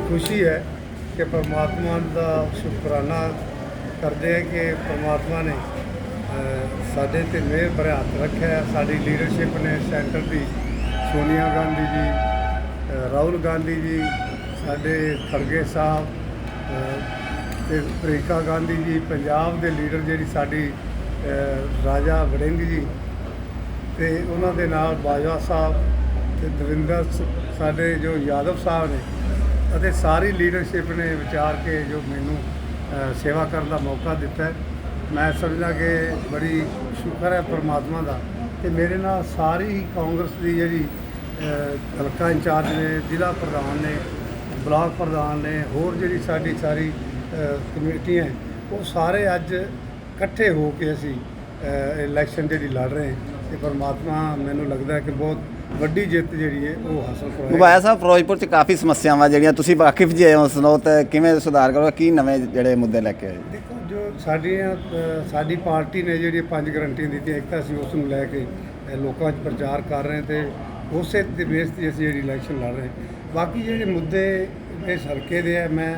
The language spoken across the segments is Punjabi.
ਖੁਸ਼ੀ ਹੈ ਕਿ ਪਰਮਾਤਮਾ ਦਾ ਸ਼ੁਕਰਾਨਾ ਕਰਦੇ ਹਾਂ ਕਿ ਪਰਮਾਤਮਾ ਨੇ ਸਾਡੇ ਤੇ ਮਿਹਰ ਭਰਿਆ ਹੱਥ ਰੱਖਿਆ ਸਾਡੀ ਲੀਡਰਸ਼ਿਪ ਨੇ ਸੈਂਟਰ ਦੀ ਸੋਨੀਆ ਗਾਂਧੀ ਜੀ ਰਾਹੁਲ ਗਾਂਧੀ ਜੀ ਸਾਡੇ ਖੜਗੇ ਸਾਹਿਬ ਅ, ਤੇ ਪ੍ਰਿੰਕਾ ਗਾਂਧੀ ਜੀ ਪੰਜਾਬ ਦੇ ਲੀਡਰ ਜਿਹੜੀ ਸਾਡੀ ਰਾਜਾ ਵੜਿੰਗ ਜੀ ਤੇ ਉਹਨਾਂ ਦੇ ਨਾਲ ਬਾਜਵਾ ਸਾਹਿਬ ਤੇ ਦਵਿੰਦਰ ਸਾਡੇ ਜੋ ਯਾਦਵ ਸਾਹਿਬ ਨੇ ਅਤੇ ਸਾਰੀ ਲੀਡਰਸ਼ਿਪ ਨੇ ਵਿਚਾਰ ਕੇ ਜੋ ਮੈਨੂੰ ਸੇਵਾ ਕਰਨ ਦਾ ਮੌਕਾ ਦਿੱਤਾ ਹੈ। ਮੈਂ ਸਮਝਦਾ ਕਿ ਬੜੀ ਸ਼ੁਕਰ ਹੈ ਪਰਮਾਤਮਾ ਦਾ ਕਿ ਮੇਰੇ ਨਾਲ ਸਾਰੀ ਕਾਂਗਰਸ ਦੀ ਜਿਹੜੀ ਹਲਕਾ ਇੰਚਾਰਜ ਨੇ ਜ਼ਿਲ੍ਹਾ ਪ੍ਰਧਾਨ ਨੇ ਬਲਾਕ ਪ੍ਰਧਾਨ ਨੇ ਹੋਰ ਜਿਹੜੀ ਸਾਡੀ ਸਾਰੀ ਅ, ਕਮੇਟੀਆਂ ਹੈ, ਉਹ ਸਾਰੇ ਅੱਜ ਇਕੱਠੇ ਹੋ ਕੇ ਅਸੀਂ ਇਲੈਕਸ਼ਨ ਜਿਹੜੀ ਲੜ ਰਹੇ ਹਾਂ। ਤੇ ਪਰਮਾਤਮਾ ਮੈਨੂੰ ਲੱਗਦਾ ਕਿ ਬਹੁਤ ਵੱਡੀ ਜਿੱਤ ਜਿਹੜੀ ਹੈ ਉਹ ਹਾਸਲ ਕਰਵਾਏਗਾ ਮੁਬਾਇਆ ਸਾਹਿਬ ਫਿਰੋਜ਼ਪੁਰ ਚ ਕਾਫੀ ਸਮੱਸਿਆਵਾਂ ਜਿਹੜੀਆਂ ਤੁਸੀਂ ਵਾਕਿਫ ਜੇ ਹੋ ਸੁਣੋ ਤੇ ਕਿਵੇਂ ਸੁਧਾਰ ਕਰੋ ਕੀ ਨਵੇਂ ਜਿਹੜੇ ਮੁੱਦੇ ਲੈ ਕੇ ਆਏ? ਦੇਖੋ ਜੋ ਸਾਡੀਆਂ ਸਾਡੀ ਪਾਰਟੀ ਨੇ ਜਿਹੜੀਆਂ ਪੰਜ ਗਰੰਟੀਆਂ ਦਿੱਤੀਆਂ ਇੱਕ ਤਾਂ ਅਸੀਂ ਉਸ ਨੂੰ ਲੈ ਕੇ ਲੋਕਾਂ 'ਚ ਪ੍ਰਚਾਰ ਕਰ ਰਹੇ ਤੇ ਉਸੇ ਦੇ ਬੇਸ ਤੇ ਅਸੀਂ ਜਿਹੜੀ ਇਲੈਕਸ਼ਨ ਲੜ ਰਹੇ ਬਾਕੀ ਜਿਹੜੇ ਮੁੱਦੇ ਇਸ ਹਲਕੇ ਦੇ ਆ ਮੈਂ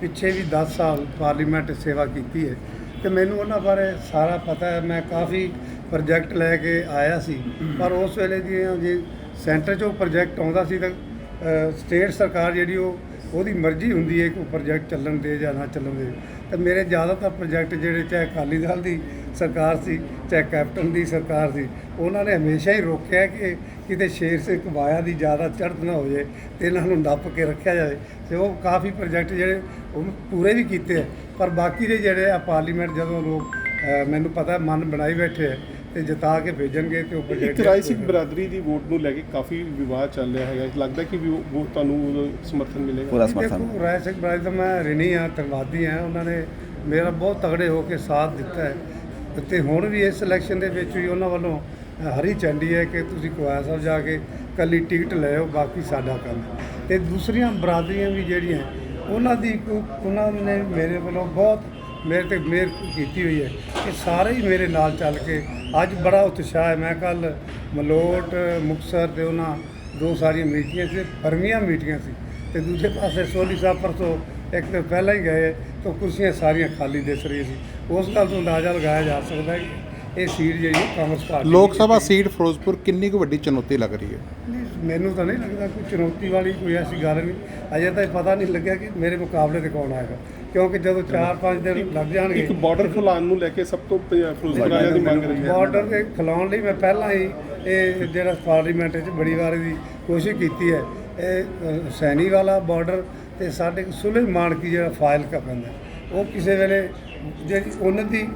ਪਿੱਛੇ ਵੀ 10 ਸਾਲ ਪਾਰਲੀਮੈਂਟ ਸੇਵਾ ਕੀਤੀ ਹੈ ਤੇ ਮੈਨੂੰ ਉਹਨਾਂ ਬਾਰੇ ਸਾਰਾ ਪਤਾ ਹੈ। ਮੈਂ ਕਾਫੀ ਪ੍ਰੋਜੈਕਟ ਲੈ ਕੇ ਆਇਆ ਸੀ। ਪਰ ਉਸ ਵੇਲੇ ਦੀਆਂ ਜੇ ਸੈਂਟਰ 'ਚੋਂ ਪ੍ਰੋਜੈਕਟ ਆਉਂਦਾ ਸੀ ਤਾਂ ਸਟੇਟ ਸਰਕਾਰ ਜਿਹੜੀ ਉਹ, ਉਹਦੀ ਮਰਜ਼ੀ ਹੁੰਦੀ ਹੈ ਕਿ ਉਹ ਪ੍ਰੋਜੈਕਟ ਚੱਲਣ ਦੇ ਜਾਂ ਨਾ ਚੱਲਣ ਦੇ। ਤੇ ਮੇਰੇ ਜ਼ਿਆਦਾਤਰ ਪ੍ਰੋਜੈਕਟ ਜਿਹੜੇ ਚਾਹੇ ਅਕਾਲੀ ਦਲ ਦੀ ਸਰਕਾਰ ਸੀ, ਚਾਹੇ ਕੈਪਟਨ ਦੀ ਸਰਕਾਰ ਸੀ, ਉਹਨਾਂ ਨੇ ਹਮੇਸ਼ਾ ਹੀ ਰੋਕਿਆ ਕਿ ਕਿਤੇ ਸ਼ੇਰ ਸੇ ਕਬਾਇਆ ਦੀ ਜ਼ਿਆਦਾ ਚੜ੍ਹਤ ਨਾ ਹੋ ਜਾਏ ਤੇ ਇਹਨਾਂ ਨੂੰ ਨੱਪ ਕੇ ਰੱਖਿਆ ਜਾਵੇ। ਤੇ ਉਹ ਕਾਫੀ ਪ੍ਰੋਜੈਕਟ ਜਿਹੜੇ ਉਹ ਪੂਰੇ ਵੀ ਕੀਤੇ ਆ। ਪਰ ਬਾਕੀ ਦੇ ਜਿਹੜੇ ਆ ਪਾਰਲੀਮੈਂਟ ਜਦੋਂ ਲੋਕ ਮੈਨੂੰ ਪਤਾ ਮਨ ਬਣਾਈ ਬੈਠੇ ਆ ਤੇ ਜਿਤਾ ਕੇ ਭੇਜਣਗੇ ਤੇ ਉਹ ਪ੍ਰੋਜੈਕਟ ਰਾਏ ਸਿੰਘ ਬਰਾਦਰੀ ਦੀ ਵੋਟ ਨੂੰ ਲੈ ਕੇ ਕਾਫੀ ਵਿਵਾਦ ਚੱਲ ਰਿਹਾ ਹੈਗਾ। ਲੱਗਦਾ ਕਿ ਵੀ ਉਹ ਵੋਟ ਤੁਹਾਨੂੰ ਸਮਰਥਨ ਮਿਲੇਗਾ। ਪੂਰਾ ਦੇਖੋ ਸਮਰਥਨ। ਰਾਏ ਸਿੰਘ ਬਰਾਜ ਦਾ ਮੈਂ ਰਿਣੀ ਆ ਧੰਨਵਾਦੀ ਆ। ਉਹਨਾਂ ਨੇ ਮੇਰਾ ਬਹੁਤ ਤਗੜੇ ਹੋ ਕੇ ਸਾਥ ਦਿੱਤਾ ਹੈ। ਤੇ ਹੁਣ ਵੀ ਇਸ ਇਲੈਕਸ਼ਨ ਦੇ ਵਿੱਚ ਵੀ ਉਹਨਾਂ ਵੱਲੋਂ ਹਰੀ ਝੰਡੀ ਹੈ ਕਿ ਤੁਸੀਂ ਕੁਆਇਆ ਸਾਹਿਬ ਜਾ ਕੇ ਕੱਲੀ ਟਿਕਟ ਲੈ ਆਓ, ਬਾਕੀ ਸਾਡਾ ਕੰਮ ਹੈ। ਤੇ ਦੂਸਰੀਆਂ ਬਰਾਦਰੀਆਂ ਵੀ ਜਿਹੜੀਆਂ, ਉਹਨਾਂ ਦੀ ਕੋ- ਉਹਨਾਂ ਨੇ ਮੇਰੇ ਵੱਲੋਂ ਬਹੁਤ ਮੇਰੇ ਤੇ ਮਿਹਰ ਕੀਤੀ ਹੋਈ ਹੈ ਕਿ ਸਾਰੇ ਹੀ ਮੇਰੇ ਨਾਲ ਚੱਲ ਕੇ ਅੱਜ ਬੜਾ ਉਤਸ਼ਾਹ ਹੈ। ਮੈਂ ਕੱਲ ਮਲੋਟ ਮੁਕਸਰ ਤੇ ਉਹਨਾਂ ਦੋ ਸਾਰੀਆਂ ਮੀਟਿੰਗਾਂ ਸੀ ਫਰਮੀਆਂ ਮੀਟਿੰਗਾਂ ਸੀ ਤੇ ਦੂਜੇ ਪਾਸੇ ਸੋਲੀ ਸਾਹਿਬ ਪਰਸੋਂ ਇੱਕ ਤਾਂ ਪਹਿਲਾਂ ਹੀ ਗਏ ਤਾਂ ਕੁਰਸੀਆਂ ਸਾਰੀਆਂ ਖਾਲੀ ਦਿਸ ਰਹੀਆਂ ਸੀ। ਉਸ ਗੱਲ ਤੋਂ ਅੰਦਾਜ਼ਾ ਲਗਾਇਆ ਜਾ ਸਕਦਾ ਹੈ ਇਹ ਸੀਟ ਜਿਹੜੀ ਕਾਂਗਰਸ ਪਾਰਟੀ ਲੋਕ ਦੀ ਸਭਾ। ਸੀਟ ਫਿਰੋਜ਼ਪੁਰ ਕਿੰਨੀ ਕੁ ਵੱਡੀ ਚੁਣੌਤੀ ਲੱਗ ਰਹੀ ਹੈ? ਨਹੀਂ, ਮੈਨੂੰ ਤਾਂ ਨਹੀਂ ਲੱਗਦਾ ਕੋਈ ਚੁਣੌਤੀ ਵਾਲੀ ਕੋਈ ਐਸੀ ਗੱਲ ਨਹੀਂ। ਅਜੇ ਤਾਂ ਇਹ ਪਤਾ ਨਹੀਂ ਲੱਗਿਆ ਕਿ ਮੇਰੇ ਮੁਕਾਬਲੇ ਤੇ ਕੌਣ ਆਏਗਾ। ਕਿਉਂਕਿ ਜਦੋਂ 4-5 ਦਿਨ ਲੱਗ ਜਾਣਗੇ। ਇੱਕ ਬਾਰਡਰ ਖੁਲਾਉਣ ਨੂੰ ਲੈ ਕੇ ਸਭ ਤੋਂ ਪ- ਫਿਰੋਜ਼ਪੁਰ ਵਾਲਿਆਂ ਦੀ ਮੰਗ ਰਹੀ ਹੈ। ਬਾਰਡਰ ਤੇ ਖਿਲਾਉਣ ਲਈ ਮੈਂ ਪਹਿਲਾਂ ਹੀ ਇਹ ਜਿਹੜਾ ਪਾਰਲੀਮੈਂਟ ਵਿੱਚ ਬੜੀ ਵਾਰ ਦੀ ਕੋਸ਼ਿਸ਼ ਕੀਤੀ ਹੈ ਇਹ ਹੁਸੈਨੀ ਵਾਲਾ ਬਾਰਡਰ ਤੇ ਸਾਡੇ ਸੁਲੇਮਾਨ ਕੀ ਜਿਹੜਾ ਫਾਈਲ ਕਾ ਪੈਂਦਾ ਉਹ ਕਿਸੇ ਵੇਲੇ ਜਿਹੜੀ ਉਹਨਾਂ ਦੀ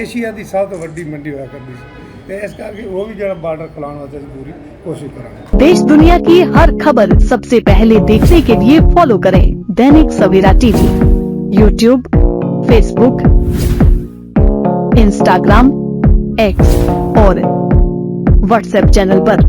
ਏਸ਼ੀਆ ਦੀ ਸਭ ਤੋਂ ਵੱਡੀ ਮੰਡੀ ਹੋਇਆ ਕਰਦੀ ਸੀ ਤੇ ਇਸ ਕਰਕੇ ਉਹ ਵੀ ਜਿਹੜਾ ਬਾਰਡਰ ਖਿਲਾਉਣ ਵਾਸਤੇ ਅਸੀਂ ਪੂਰੀ ਕੋਸ਼ਿਸ਼ ਕਰਾਂਗੇ देश दुनिया की हर खबर सबसे पहले देखने के लिए फॉलो करें Dainik Savera TV YouTube Facebook Instagram X और व्हाट्सएप चैनल पर।